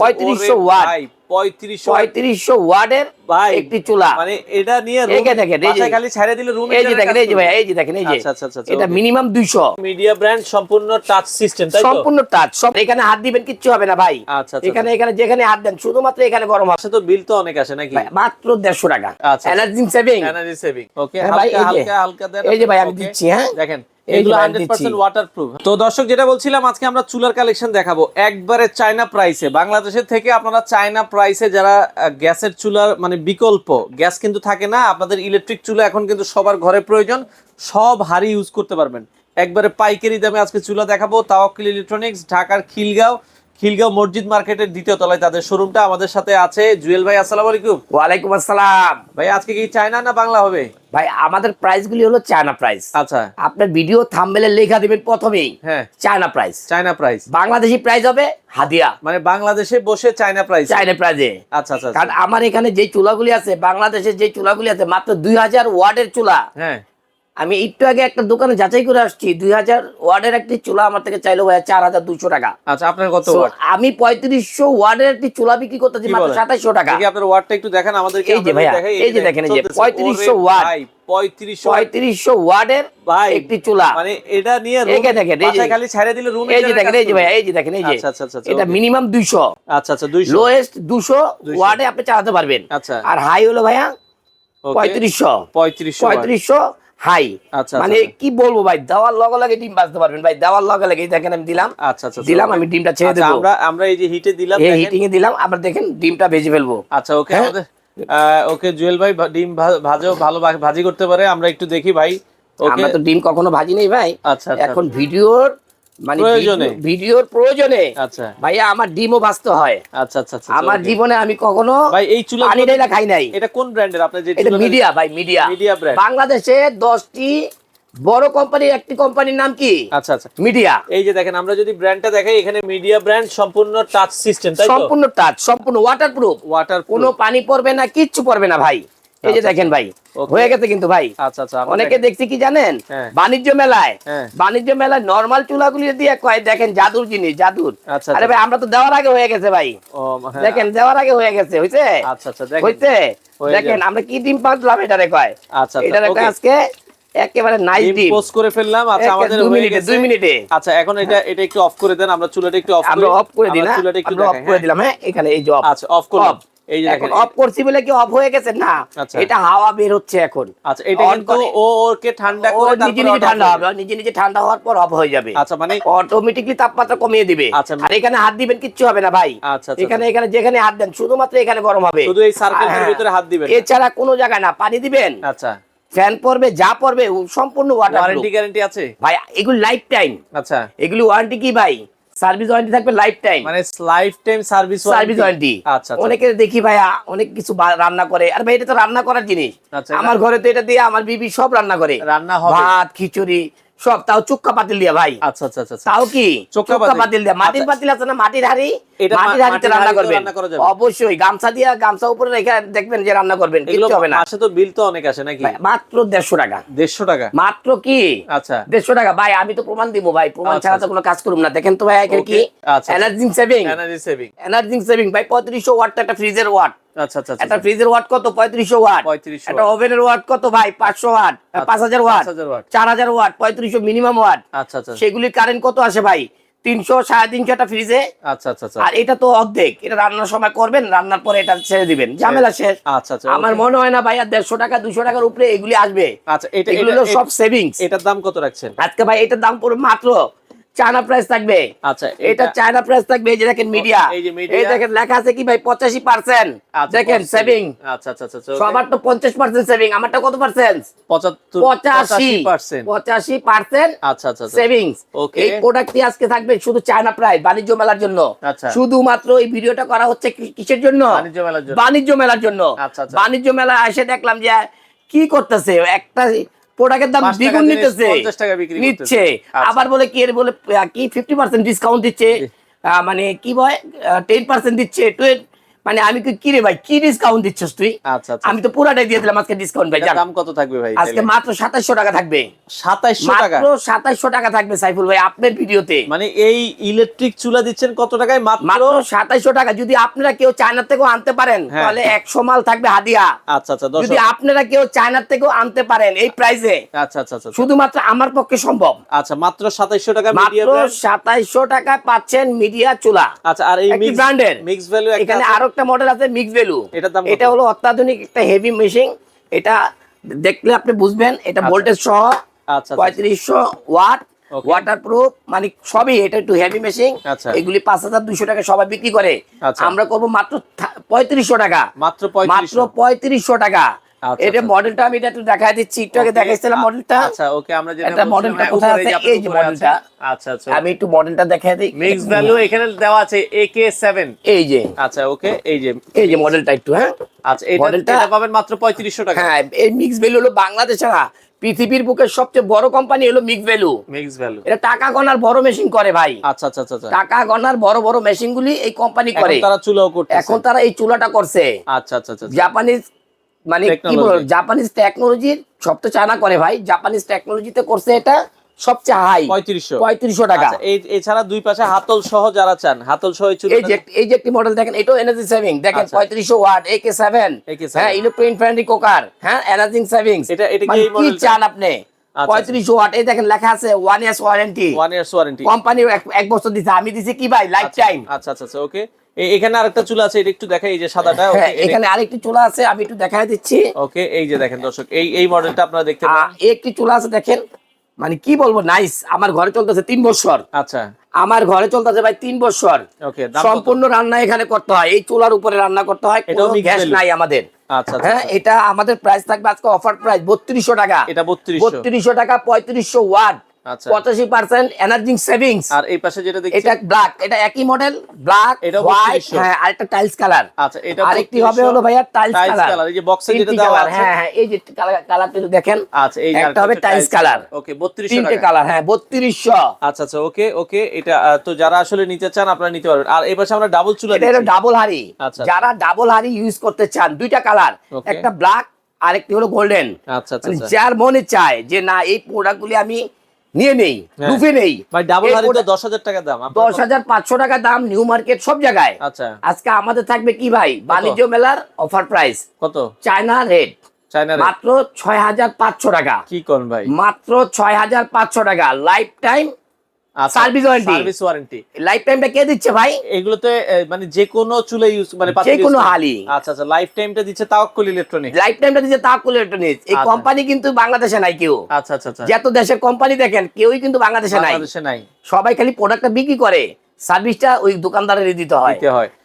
পঁয়ত্রিশশো ওয়াট। পঁয়ত্রিশশো ওয়াটের ভাই একটি চুলা। মানে এটা নিয়ে যে দেখেন, এই যে- খালি ছেড়ে দিলে রুম এই যে দেখেন এই যে ভাই এই যে দেখেন এই যে। আচ্ছা, আচ্ছা, আচ্ছা, এটা মিনিমাম দুইশো। মিডিয়া ব্র্যান্ড সম্পূর্ণ টাচ সিস্টেম তাই তো? সম্পূর্ণ টাচ সব এখানে হাত দিবেন কিচ্ছু হবে না ভাই। আচ্ছা, এখানে এখানে যেখানে হাত দেন শুধুমাত্র এখানে গরম হবে। তো বিল তো অনেক আসে নাকি? মাত্র দেড়শো টাকা। আচ্ছা। Energy saving energy saving okay ভাই, হালকা হালকা হালকা দেন এই যে ভাই আমি দিচ্ছি, হ্যাঁ? দেখেন। এগুলো 100% ওয়াটারপ্রুফ তো দর্শক যেটা বলছিলাম আজকে আমরা চুলার কালেকশন দেখাবো। একবারে চায়না প্রাইসে বাংলাদেশের থেকে আপনারা চায়না প্রাইসে যারা গ্যাসের চুলার মানে বিকল্প গ্যাস কিন্তু থাকে না আপনাদের ইলেকট্রিক চুলা এখন কিন্তু সবার ঘরে প্রয়োজন সব হাড়ি ইউজ করতে পারবেন। একবারে পাইকারি দামে আজকে চুলা দেখাবো। তাওয়াক্কিল ইলেকট্রনিক্স ঢাকার খিলগাঁও খিলগাঁও মসজিদ মার্কেটের দ্বিতীয় তলায় তাদের শোরুমটা আমাদের সাথে আছে। জুয়েল ভাই আসসালাম আলাইকুম। ওয়ালাইকুম আসসালাম। ভাই আজকে কি চায়না না বাংলা হবে? ভাই আমাদের প্রাইস গুলি হলো চায়না প্রাইস আচ্ছা। আপনার ভিডিও থাম্বেলে লেখা দিবেন প্রথমেই হ্যাঁ। China price China price Bangladeshi price হবে হাদিয়া। মানে বাংলাদেশে বসে চায়না প্রাইস চায়না প্রাইজে আচ্ছা আচ্ছা আচ্ছা। কারণ আমার এখানে যে চুলাগুলি আছে বাংলাদেশের যে চুলাগুলি আছে মাত্র দুই হাজার ওয়ার্ডের চুলা। হ্যাঁ। আমি একটু আগে একটা দোকানে যাচাই করে আসছি দুই হাজার ওয়ার্ডের একটি চুলা আমার থেকে চাইলো ভাই চার হাজার দুশো টাকা। আচ্ছা আপনার কত আমি পঁয়ত্রিশশো ওয়ার্ডের একটি চুলা বিক্রি করতেছি মাত্র সাতাইশশো টাকা। আপনার ওয়াটটা একটু দেখান আমাদের এই যে ভাইয়া, এই যে দেখেন, এই যে 3500। পঁয়ত্রিশশো ওয়ার্ডের ভাই একটি চুলা। মানে এটা নিয়ে দেখেন, এই যে- খালি ছেড়ে দিলে রুম এই যে দেখেন এই যে ভাই এই যে দেখেন এই যে আচ্ছা, আচ্ছা, আচ্ছা, আচ্ছা, এটা মিনিমাম আচ্ছা আচ্ছা লোয়েস্ট 200 ওয়ার্ডে আপনি চালাতে পারবেন। আচ্ছা। আর হাই হলো ভাইয়া okay, পঁয়ত্রিশশো। পঁয়ত্রিশশো পঁয়ত্রিশশো হাই। আচ্ছা, মানে আচ্ছা। কি বলব ভাই দেওয়ার লগে লগে ডিম বাজতে পারবেন ভাই দেওয়ার লগে লগে দেখেন আমি দিলাম। আচ্ছা আচ্ছা দিলাম আমি ডিমটা ছেড়ে দেব। আমরা আমরা এই যে হিটে দিলাম এই হিটিং এ দিলাম আবার দেখেন ডিমটা ভেজে ফেলব। আচ্ছা ওকে হ্যাঁ? ওকে জুয়েল ভাই ডিম ভাজো ভালো ভাজি করতে পারে আমরা একটু দেখি ভাই। ওকে। আমরা তো ডিম কখনো ভাজি নেই ভাই। আচ্ছা আচ্ছা এখন ভিডিওর মানে ভিডিওর প্রয়োজনে আচ্ছা। ভাইয়া আমার ডিমও হয়। আচ্ছা আচ্ছা আচ্ছা আমার জীবনে আমি কখনো ভাই এই চুলা পানি ডাইলা খাই নাই। এটা কোন ব্র্যান্ডের? আপনার যে এটা মিডিয়া ভাই মিডিয়া। Media brand. বাংলাদেশে দশটি বড় কোম্পানির একটি কোম্পানির নাম কি? আচ্ছা আচ্ছা। মিডিয়া। এই যে দেখেন আমরা যদি ব্র্যান্ডটা দেখাই এখানে মিডিয়া ব্র্যান্ড সম্পূর্ণ টাচ সিস্টেম তাই তো? সম্পূর্ণ টাচ সম্পূর্ণ ওয়াটারপ্রুফ ওয়াটার কোনো পানি পড়বে না কিচ্ছু পড়বে না ভাই। এই যে আচ্ছা, দেখেন ভাই হয়ে গেছে কিন্তু ভাই। আচ্ছা আচ্ছা আমরা অনেকে দেখছি কি জানেন? হ্যাঁ। বাণিজ্য মেলায় হ্যাঁ। বাণিজ্য মেলায় নরমাল চুলাগুলি দিয়ে কয় দেখেন জাদুর জিনিস জাদুর। আচ্ছা, আরে আচ্ছা। ভাই আমরা তো দেওয়ার আগে হয়ে গেছে ভাই। হ্যাঁ। দেখেন দেওয়ার আগে হয়ে গেছে হইছে? আচ্ছা আচ্ছা হইছে? দেখেন আমরা কি ডিম পাতলাম এটারে কয়? আচ্ছা আচ্ছা এটারে কয় আজকে একেবারে নাইস পোস্ট করে ফেললাম। আচ্ছা আমাদের হয়ে গেছে। দুই মিনিটে। আচ্ছা এখন এটা এটা একটু অফ করে দেন। আমরা চুলাটা একটু অফ আমরা অফ করে না। চুলাটা একটু অফ করে। দিলাম হ্যাঁ? এখানে এই যে অফ আচ্ছা অফ করলাম। এই যে এখন অফ করছি বলে কি অফ হয়ে গেছে? না আচ্ছা। এটা হাওয়া বের হচ্ছে এখন। আচ্ছা এটা কিন্তু ও ওকে ঠান্ডা করে নিজে নিজে ঠান্ডা হবে। নিজে নিজে ঠান্ডা হওয়ার পর অফ হয়ে যাবে। আচ্ছা মানে তাপমাত্রা কমিয়ে দিবে। আচ্ছা। আর এখানে হাত দিবেন কিচ্ছু হবে না ভাই। আচ্ছা, এখানে এখানে যেখানে হাত দেন শুধুমাত্র এখানে গরম হবে। শুধু এই সার্কেলের। ভিতরে হাত দিবেন এছাড়া কোনো জায়গায় না। পানি দিবেন। আচ্ছা। ফ্যান পড়বে যা পড়বে সম্পূর্ণ ওয়াটার ওয়ারেন্টি গ্যারান্টি আছে? ভাই এগুলো লাইফ টাইম আচ্ছা। এগুলি ওয়ারেন্টি কি ভাই? সার্ভিস ওয়ারেন্টি থাকবে লাইফ টাইম মানে life time service service warranty আচ্ছা। অনেকে দেখি ভাইয়া অনেক কিছু রান্না করে। আর ভাই এটা তো রান্না করার জিনিস। আচ্ছা, আমার ঘরে তো এটা দিয়ে আমার বিবি সব রান্না করে। রান্না হবে। ভাত খিচুড়ি সব তাও চুক্কা পাতিল দিয়া ভাই। আচ্ছা আচ্ছা আচ্ছা আচ্ছা। তাও কি? চোক্কা পাতিল। দিয়া। মাটির আচ্ছা। পাতিল আছে না মাটির হাড়ি? এটা মাটির হাড়িতে রান্না করবেন? অবশ্যই গামছা দিয়া গামছা উপরে রেখে দেখবেন যে রান্না করবেন কিচ্ছু হবে না। মাসে তো বিল তো অনেক আসে নাকি? মাত্র দেড়শো টাকা। দেড়শো টাকা? মাত্র কি? আচ্ছা। দেড়শো টাকা। ভাই আমি তো প্রমাণ দিব ভাই। প্রমাণ আচ্ছা, ছাড়া তো। কোনো কাজ করুম না। দেখেন তো ভাই এখানে কি। Energy saving energy saving energy saving ভাই পঁয়ত্রিশশো ওয়াট একটা ফ্রিজের ওয়াট আচ্ছা আচ্ছা একটা আচ্ছা। ফ্রিজের ওয়াট কত? পঁয়ত্রিশশো ওয়াট। 3500 একটা ওভেনের ওয়াট কত ভাই? পাঁচশো ওয়াট। পাঁচ হাজার ওয়াট। চার হাজার ওয়াট। পঁয়ত্রিশশো মিনিমাম ওয়াট। আচ্ছা আচ্ছা সেগুলির কারেন্ট কত আসে ভাই? তিনশো সাড়ে তিনশো একটা ফ্রিজে আচ্ছা আচ্ছা আচ্ছা। আর এটা তো অর্ধেক। এটা রান্নার সময় করবেন রান্নার পরে এটা ছেড়ে দিবেন। ঝামেলা শেষ। আচ্ছা আচ্ছা আমার মনে হয় না ভাই আর দেড়শো টাকা দুশো টাকার উপরে এগুলি আসবে। আচ্ছা এটা এগুলো সব সেভিংস এটার দাম কত রাখছেন? আজকে ভাই এটার দাম পড়বে মাত্র চায়না প্রাইস থাকবে। আচ্ছা এটা চায়না প্রাইস থাকবে এই যে দেখেন মিডিয়া এই দেখেন লেখা আছে কি ভাই? পঁচাশি পার্সেন্ট আচ্ছা, দেখেন সেভিং আচ্ছা আচ্ছা আচ্ছা সবার তো পঞ্চাশ পার্সেন্ট সেভিং আমারটা কত পার্সেন্ট পঁচাশি। পঁচাশি পার্সেন্ট আচ্ছা আচ্ছা আচ্ছা। সেভিংস এই প্রোডাক্টটি আজকে থাকবে শুধু চায়না প্রাইস বাণিজ্য মেলার জন্য। আচ্ছা। শুধুমাত্র এই ভিডিওটা করা হচ্ছে কিসের জন্য? বাণিজ্য মেলার জন্য। বাণিজ্য মেলা এসে দেখলাম যে কি করতেছে? একটা প্রোডাক্টের দাম দ্বিগুণ নিতেছে 50 টাকা বিক্রি করতেছে। নিচ্ছে আচ্ছা। আবার বলে কি এর বলে কি ফিফটি পার্সেন্ট ডিসকাউন্ট দিচ্ছে মানে কি বয় টেন পার্সেন্ট দিচ্ছে টুয়েলভ মানে আমি কি রে ভাই কি ডিসকাউন্ট দিচ্ছিস তুই? আচ্ছা আচ্ছা আমি তো পুরাটাই দিয়ে দিলাম আজকে ডিসকাউন্ট ভাই দাম কত থাকবে ভাই আজকে মাত্র সাতাশশো টাকা থাকবে। সাতাইশশো টাকা? মাত্র সাতাশশো টাকা থাকবে সাইফুল ভাই আপনার ভিডিওতে। মানে এই ইলেকট্রিক চুলা দিচ্ছেন কত টাকায়? মাত্র? মাত্র সাতাইশশো টাকা। যদি আপনারা কেউ চায়নার থেকেও আনতে পারেন হ্যাঁ। তাহলে একশো মাল থাকবে হাদিয়া। আচ্ছা আচ্ছা যদি আপনারা কেউ চায়নার থেকেও আনতে পারেন এই প্রাইসে আচ্ছা আচ্ছা আচ্ছা শুধুমাত্র আমার পক্ষে সম্ভব। আচ্ছা মাত্র সাতাইশশো টাকা মাত্র মিডিয়াম সাতাইশশো টাকায় পাচ্ছেন মিডিয়া চুলা। আচ্ছা আর এই মিক্স ব্র্যান্ডের মিক্স ভ্যালু এখানে? আরও একটা মডেল আছে মিক্স ভ্যালু? এটা হলো অত্যাধুনিক একটা হেভি মেশিন এটা দেখলে আপনি বুঝবেন এটা আচ্ছা। ভোল্টেজ সহ আচ্ছা আচ্ছা পঁয়ত্রিশশো ওয়াট ওয়াটার প্রুফ মানে সবই এটা একটু হেভি মেশিন আচ্ছা। এগুলি পাঁচ হাজার দুশো টাকা সবাই বিক্রি করে। আচ্ছা। আমরা করব মাত্র পঁয়ত্রিশশো টাকা। মাত্র মাত্র পঁয়ত্রিশশো টাকা। আচ্ছা, এটা আচ্ছা। মডেলটা আমি এটা একটু দেখাই দিচ্ছি। একটু আগে দেখাইছিলাম মডেলটা আচ্ছা ওকে আমরা যেটা এটা মডেলটা হ্যাঁ, কোথায় আছে? এই যে মডেলটা। আচ্ছা আচ্ছা আমি একটু মডেলটা দেখাই দিই। মিক্স ভ্যালু এখানে দেওয়া আছে একে সেভেন এই যে। আচ্ছা ওকে এই যে। এই যে মডেলটা একটু হ্যাঁ? আচ্ছা এটা মডেলটা- এটা পাবেন মাত্র পঁয়ত্রিশশো টাকা। হ্যাঁ এই মিক্স ভ্যালু হলো বাংলাদেশে না পৃথিবীর বুকে সবচেয়ে বড় কোম্পানি হলো মিক্স ভ্যালু মিক্স ভ্যালু এটা টাকা গণার বড় মেশিন করে ভাই। আচ্ছা আচ্ছা আচ্ছা আচ্ছা। টাকা গণার বড় বড় মেশিন গুলি এই কোম্পানি করে। তারা চুলাও করতেছে। এখন তারা এই চুলাটা করছে। আচ্ছা আচ্ছা আচ্ছা জাপানিজ মানে কি। বলব জাপানিজ টেকনোলজির সব তো চায়না করে ভাই। জাপানিজ টেকনোলজিতে করছে এটা সবচেয়ে হাই পঁয়ত্রিশশো। পঁয়ত্রিশশো টাকা। আচ্ছা, এই এছাড়া দুই পাশে হাতল সহ যারা চান হাতল সহ এই যে এই যে একটি মডেল দেখেন এটাও এনার্জি সেভিং দেখেন আচ্ছা। পঁয়ত্রিশশো ওয়াট এ কে সেভেন AK7 হ্যাঁ ইলেকট্রিক ফ্রেন্ডলি কুকার হ্যাঁ এনার্জি সেভিংস এটা- এটা কি মানে চান আপনি? আচ্ছা। পঁয়ত্রিশশো ওয়াট এই দেখেন লেখা আছে one years warranty one years warranty company এক বছর দিছে। আমি দিছি কি ভাই? লাইফ টাইম আচ্ছা আচ্ছা আচ্ছা ওকে এখানে আরেকটা চুলা আছে এটা একটু দেখাই এই যে সাদাটা হ্যাঁ এখানে আরেকটি চুলা আছে আমি একটু দেখাই দিচ্ছি। ওকে এই যে দেখেন দর্শক এই এই মডেলটা আপনারা দেখতে পান একটি চুলা আছে দেখেন। মানে কি বলব নাইস আমার ঘরে চলতেছে তিন বছর। আচ্ছা। আমার ঘরে চলতেছে ভাই তিন বছর? সম্পূর্ণ রান্না এখানে করতে হয় এই চুলার উপরে রান্না করতে হয় কোনো গ্যাস নাই আমাদের। আচ্ছা আচ্ছা হ্যাঁ এটা আমাদের প্রাইস থাকবে আজকে অফার প্রাইস বত্রিশশো টাকা। এটা বত্রিশশো। টাকা পঁয়ত্রিশশো ওয়াট আচ্ছা পঁচাশি পার্সেন্ট এনার্জি সেভিংস আর এই পাশে যেটা দেখছি এটা ব্ল্যাক এটা একই মডেল ব্ল্যাক হোয়াইট 3200 হ্যাঁ আরেকটা টাইলস কালার আচ্ছা এটা আরেকটি হবে হলো ভাইয়া টাইলস টাইলস কালার কালার এই যে বক্সে যেটা দেওয়া আছে। হ্যাঁ হ্যাঁ এই যে কালারটা দেখেন। আচ্ছা এই একটা হবে টাইলস কালার ওকে 3200 তিনটে কালার হ্যাঁ বত্রিশশো। আচ্ছা আচ্ছা ওকে ওকে এটা তো যারা আসলে নিতে চান আপনারা নিতে পারবেন। আর এই পাশে আমরা ডাবল চুলা এটা হলো ডাবল হাড়ি। আচ্ছা। যারা ডাবল হাড়ি ইউজ করতে চান দুইটা কালার একটা ব্ল্যাক আর একটি হলো গোল্ডেন আচ্ছা আচ্ছা মানে আচ্ছা। যার মনে চায় যে না এই প্রোডাক্টগুলি আমি নিয়ে নেই হ্যাঁ। রুফে নেই। ভাই ডাবল হাড়ি তো product- দশ হাজার টাকা দাম আপনার দশ হাজার পাঁচশো টাকা দাম নিউ মার্কেট সব জায়গায়। আচ্ছা। আজকে আমাদের থাকবে কি ভাই? বাণিজ্য মেলার অফার প্রাইস কত? চায়না রেট চায়না মাত্র ছয় হাজার পাঁচশো টাকা। কি কোন ভাই? মাত্র ছয় হাজার পাঁচশো টাকা। Life time Service warranty। Service warranty life টাইমটা কে দিচ্ছে ভাই? এগুলোতে মানে যে কোনো চুলা ইউজ মানে যে কোনো হালি। আচ্ছা আচ্ছা লাইফ টাইমটা দিচ্ছে তাওয়াক্কুল ইলেকট্রনিক লাইফ টাইমটা দিচ্ছে তাকুল ইলেকট্রনিক্স এই আচ্ছা। কোম্পানি কিন্তু বাংলাদেশে নাই কেউ। আচ্ছা আচ্ছা আচ্ছা। যত দেশের কোম্পানি দেখেন কেউই কিন্তু বাংলাদেশে নাই। বাংলাদেশে নাই। সবাই খালি প্রোডাক্টটা বিক্রি করে। সার্ভিসটা ওই দোকানদারের দিতে হয়।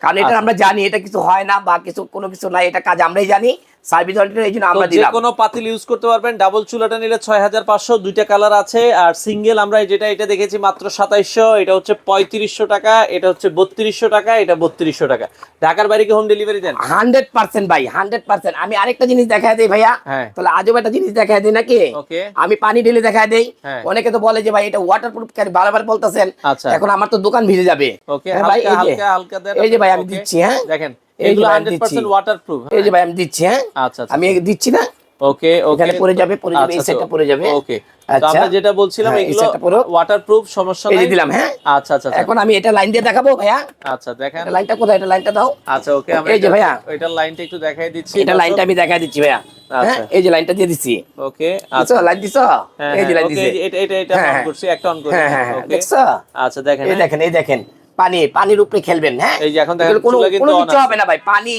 কারণ এটা আচ্ছা। আমরা জানি এটা কিছু হয় না বা কিছু কোনো কিছু নাই এটা কাজ আমরাই জানি। সার্ভিস এই জন্য আমরা দিলাম। কোনো পাতিল ইউজ করতে পারবেন ডাবল চুলাটা নিলে ছয় হাজার পাঁচশো দুইটা কালার আছে আর সিঙ্গেল আমরা যেটা এটা দেখেছি মাত্র সাতাইশশো এটা হচ্ছে পঁয়ত্রিশশো টাকা এটা হচ্ছে বত্রিশশো টাকা এটা বত্রিশশো টাকা। ঢাকার বাইরে কি হোম ডেলিভারি দেন? হান্ড্রেড পার্সেন্ট ভাই হান্ড্রেড পার্সেন্ট। আমি আরেকটা জিনিস দেখায় দিই ভাইয়া। হ্যাঁ। তাহলে আজব একটা জিনিস দেখায় দিই নাকি? ওকে। আমি পানি ঢেলে দেখায় দেই। হ্যাঁ। অনেকে তো বলে যে ভাই এটা ওয়াটার প্রুফ বারবার বলতেছেন। আচ্ছা। এখন আমার তো দোকান ভিজে যাবে। ওকে হ্যাঁ ভাই, হালকা হালকা এই যে ভাই আমি দিচ্ছি হ্যাঁ? দেখেন। এগুলো ভাই আমি হান্ড্রেড দিচ্ছি। পার্সেন্ট ওয়াটার প্রুফ এই যে ভাই আমি দিচ্ছি হ্যাঁ? আচ্ছা আচ্ছা আমি দিচ্ছি না? ওকে এখানে পড়ে যাবে, পড়ে যাবে, এই আচ্ছা, পড়ে যাবে। ওকে আচ্ছা। আমরা যেটা বলছিলাম হ্যাঁ, এগুলো ওয়াটারপ্রুফ সমস্যা নাই। দিলাম হ্যাঁ? আচ্ছা আচ্ছা আচ্ছা। এখন আমি এটা লাইন দিয়ে দেখাবো ভাইয়া। আচ্ছা দেখেন। এটা লাইনটা কোথায়? এটা লাইনটা দাও। আচ্ছা ওকে আমরা এই যে ভাইয়া। এটার লাইনটা একটু দেখাই দিচ্ছি এটা লাইনটা আমি দেখাই দিচ্ছি ভাইয়া। হ্যাঁ? আচ্ছা। এই যে লাইনটা দিয়ে দিচ্ছি। ওকে আচ্ছা। লাইন দিছো? হ্যাঁ, এই যে হ্যাঁ, লাইন okay, এটা এটা এটা হ্যাঁ, অন হ্যাঁ। করছি একটা অন করি হ্যাঁ হ্যাঁ হ্যাঁ। ওকে দেখছ? আচ্ছা দেখেন এই হ্যাঁ। দেখেন এই দেখেন। পানি পানির উপরে খেলবেন হ্যাঁ? এই যে এখন দেখেন কোনো কোনো কিছু হবে না ভাই পানি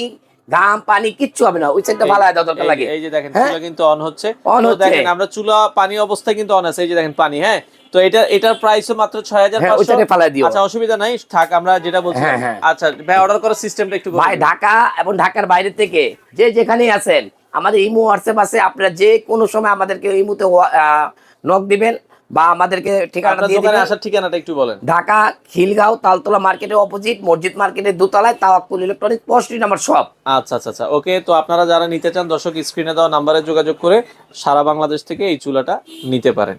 ঘাম পানি কিচ্ছু হবে না ওই সাইডটা ভালো হয় দরকার লাগে। এই যে দেখেন হ্যাঁ? চুলা কিন্তু অন হচ্ছে। তো হচ্ছে। দেখেন আমরা চুলা পানি অবস্থায় কিন্তু অন আছে এই যে দেখেন পানি হ্যাঁ? তো এটা এটার প্রাইসও মাত্র ছয় হাজার হ্যাঁ, ওইটাতে ফালাই দিও। আচ্ছা অসুবিধা নাই থাক আমরা যেটা বলছি হ্যাঁ। আচ্ছা ভাই অর্ডার করার সিস্টেমটা একটু ভাই ঢাকা এবং ঢাকার বাইরে থেকে যে যেখানেই আছেন আমাদের ইমো হোয়াটসঅ্যাপ আছে আপনারা যে কোনো সময় আমাদেরকে ইমোতে নক দিবেন। বা আমাদেরকে ঠিকানা দিয়ে দিবেন। আসার ঠিকানাটা একটু বলেন। ঢাকা খিলগাঁও তালতলা মার্কেটের অপোজিট মসজিদ মার্কেটের দোতলায় তাওয়াক্কুল ইলেকট্রনিক পোস্ট নাম্বার সব। আচ্ছা আচ্ছা আচ্ছা। ওকে তো আপনারা যারা নিতে চান দর্শক স্ক্রিনে দেওয়া নাম্বারে যোগাযোগ করে সারা বাংলাদেশ থেকে এই চুলাটা নিতে পারেন।